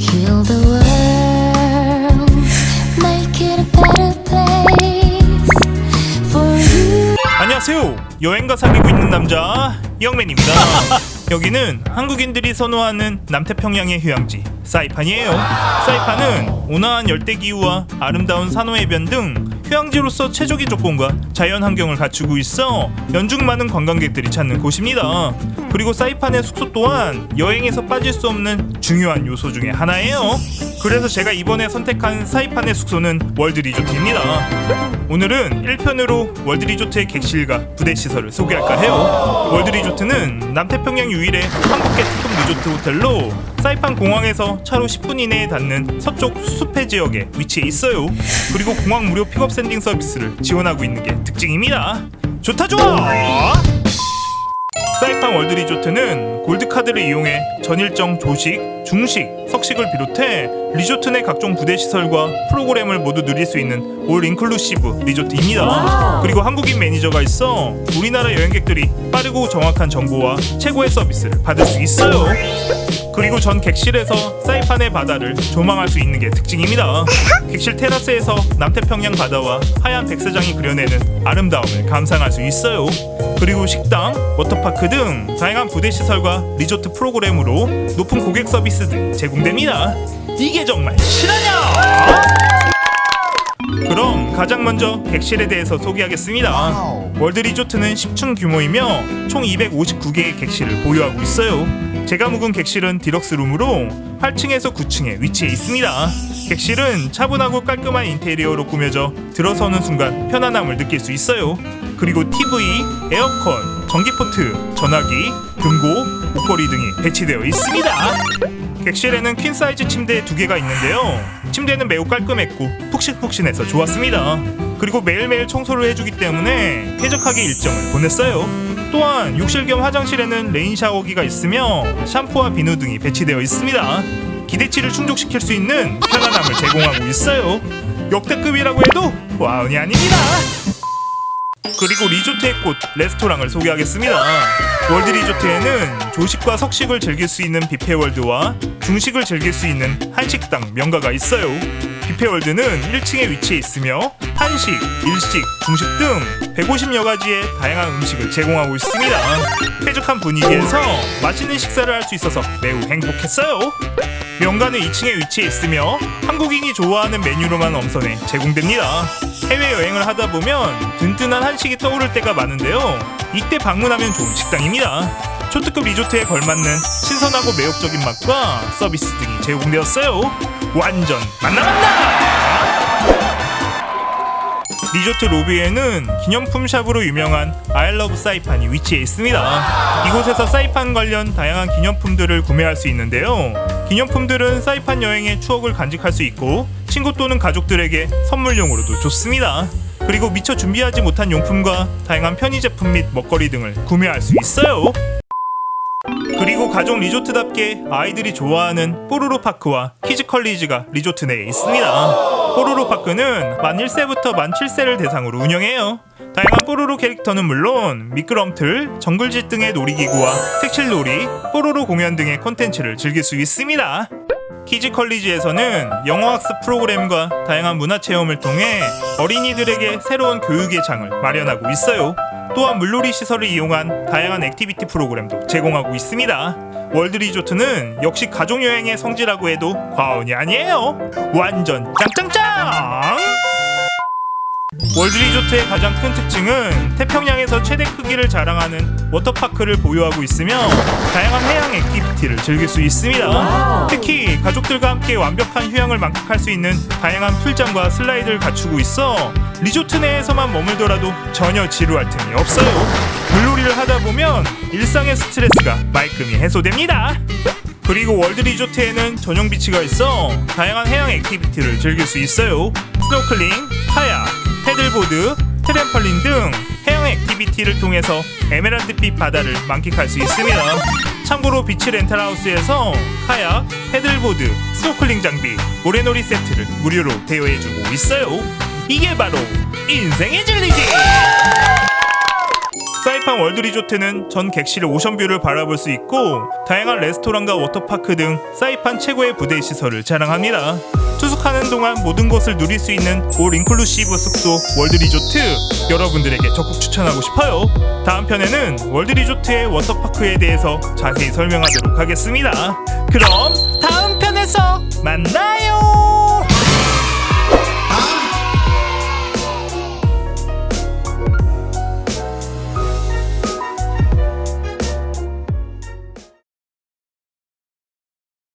Heal the world, make it a better place for you. 안녕하세요. 여행가 사귀고 있는 남자 영맨입니다. 여기는 한국인들이 선호하는 남태평양의 휴양지 사이판이에요. 사이판은 온화한 열대 기후와 아름다운 산호 해변 등 휴양지로서 최적의 조건과 자연 환경을 갖추고 있어 연중 많은 관광객들이 찾는 곳입니다. 그리고 사이판의 숙소 또한 여행에서 빠질 수 없는 중요한 요소 중에 하나예요. 그래서 제가 이번에 선택한 사이판의 숙소는 월드 리조트입니다. 오늘은 1편으로 월드 리조트의 객실과 부대 시설을 소개할까 해요. 월드 리조트는 남태평양 유일의 한국계 특급 리조트 호텔로 사이판 공항에서 차로 10분 이내에 닿는 서쪽 수수페 지역에 위치해 있어요. 그리고 공항 무료 픽업 샌딩 서비스를 지원하고 있는 게 특징입니다. 좋다 좋아! 사이판 월드 리조트는 골드카드를 이용해 전일정 조식, 중식, 석식을 비롯해 리조트 내 각종 부대 시설과 프로그램을 모두 누릴 수 있는 올 인클루시브 리조트입니다. 그리고 한국인 매니저가 있어 우리나라 여행객들이 빠르고 정확한 정보와 최고의 서비스를 받을 수 있어요. 그리고 전 객실에서 사이판의 바다를 조망할 수 있는 게 특징입니다. 객실 테라스에서 남태평양 바다와 하얀 백사장이 그려내는 아름다움을 감상할 수 있어요. 그리고 식당, 워터파크 등 다양한 부대 시설과 리조트 프로그램으로 높은 고객 서비스들이 제공됩니다. 이게 정말 실화냐? 그럼 가장 먼저 객실에 대해서 소개하겠습니다. 월드 리조트는 10층 규모이며 총 259개의 객실을 보유하고 있어요. 제가 묵은 객실은 디럭스 룸으로 8층에서 9층에 위치해 있습니다. 객실은 차분하고 깔끔한 인테리어로 꾸며져 들어서는 순간 편안함을 느낄 수 있어요. 그리고 TV, 에어컨, 전기포트, 전화기, 금고, 옷걸이 등이 배치되어 있습니다. 객실에는 퀸 사이즈 침대 두 개가 있는데요. 침대는 매우 깔끔했고 푹신푹신해서 좋았습니다. 그리고 매일매일 청소를 해주기 때문에 쾌적하게 일정을 보냈어요. 또한 욕실 겸 화장실에는 레인 샤워기가 있으며 샴푸와 비누 등이 배치되어 있습니다. 기대치를 충족시킬 수 있는 편안함을 제공하고 있어요. 역대급이라고 해도 와운이 아닙니다. 그리고 리조트의 꽃 레스토랑을 소개하겠습니다. 월드 리조트에는 조식과 석식을 즐길 수 있는 뷔페 월드와 중식을 즐길 수 있는 한식당 명가가 있어요. 뷔페 월드는 1층에 위치해 있으며 한식, 일식, 중식 등 150여 가지의 다양한 음식을 제공하고 있습니다. 쾌적한 분위기에서 맛있는 식사를 할 수 있어서 매우 행복했어요. 명가는 2층에 위치해 있으며 한국인이 좋아하는 메뉴로만 엄선해 제공됩니다. 해외 여행을 하다 보면 든든한 한식이 떠오를 때가 많은데요. 이때 방문하면 좋은 식당입니다. 초특급 리조트에 걸맞는 신선하고 매혹적인 맛과 서비스 등이 제공되었어요. 완전 만나 만나! 리조트 로비에는 기념품 샵으로 유명한 아일러브 사이판이 위치해 있습니다. 이곳에서 사이판 관련 다양한 기념품들을 구매할 수 있는데요. 기념품들은 사이판 여행의 추억을 간직할 수 있고 친구 또는 가족들에게 선물용으로도 좋습니다. 그리고 미처 준비하지 못한 용품과 다양한 편의 제품 및 먹거리 등을 구매할 수 있어요. 그리고 가족 리조트답게 아이들이 좋아하는 뽀로로 파크와 키즈 컬리지가 리조트 내에 있습니다. 뽀로로 파크는 만 1세부터 만 7세를 대상으로 운영해요. 다양한 뽀로로 캐릭터는 물론 미끄럼틀, 정글짓 등의 놀이기구와 색칠놀이, 뽀로로 공연 등의 콘텐츠를 즐길 수 있습니다. 키즈 컬리지에서는 영어 학습 프로그램과 다양한 문화 체험을 통해 어린이들에게 새로운 교육의 장을 마련하고 있어요. 또한 물놀이 시설을 이용한 다양한 액티비티 프로그램도 제공하고 있습니다. 월드 리조트는 역시 가족 여행의 성지라고 해도 과언이 아니에요. 완전 짱짱짱! 월드 리조트의 가장 큰 특징은 태평양에서 최대 크기를 자랑하는 워터파크를 보유하고 있으며 다양한 해양 액티비티를 즐길 수 있습니다. 특히 가족들과 함께 완벽한 휴양을 만끽할 수 있는 다양한 풀장과 슬라이드를 갖추고 있어 리조트 내에서만 머물더라도 전혀 지루할 틈이 없어요. 물놀이를 하다 보면 일상의 스트레스가 말끔히 해소됩니다. 그리고 월드 리조트에는 전용 비치가 있어 다양한 해양 액티비티를 즐길 수 있어요. 스노클링, 카약, 패들보드, 트램펄린 등 해양 액티비티를 통해서 에메랄드빛 바다를 만끽할 수 있습니다. 참고로 비치 렌탈하우스에서 카약, 패들보드, 스노클링 장비, 모래놀이 세트를 무료로 대여해주고 있어요. 이게 바로 인생의 진리지! 사이판 월드 리조트는 전 객실 오션뷰를 바라볼 수 있고 다양한 레스토랑과 워터파크 등 사이판 최고의 부대 시설을 자랑합니다. 투숙하는 동안 모든 것을 누릴 수 있는 올 인클루시브 숙소 월드 리조트 여러분들에게 적극 추천하고 싶어요. 다음 편에는 월드 리조트의 워터파크에 대해서 자세히 설명하도록 하겠습니다. 그럼 다음 편에서 만나요.